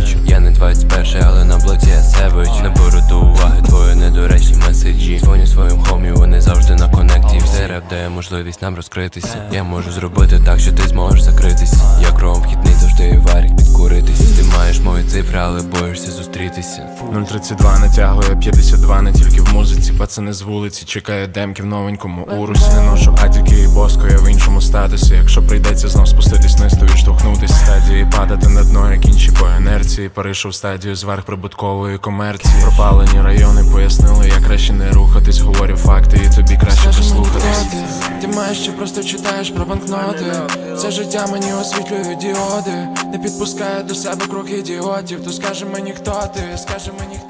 Севич Я не 21, але на блоці я Севич Не беру до уваги твої недоречні меседжі. Дзвоню своїм хомі, вони завжди на конекті Все реп дає можливість нам розкритися Я можу зробити так, що ти зможеш закритись. Я кров вхідний завжди варік підкуритись. Ти маєш мої цифри, але боїшся зустрітися. 032 натягує 52 не тільки в музиці, пацани з вулиці чекає демки в новенькому урусі. Не ношу а тільки і боско, я в іншому статусі. Якщо прийдеться знов спуститись відштовхнутись з стадії падати на дно, як інші по інерції. Перейшов стадію зверх прибуткової комерції. Пропалені райони пояснили, як краще не рухатись. Говорю факти, і тобі краще хто ти? Ти маєш що просто читаєш про банкноти Це життя мені освітлює діоди Не підпускає до себе круг ідіотів То скаже мені, хто ти, скаже мені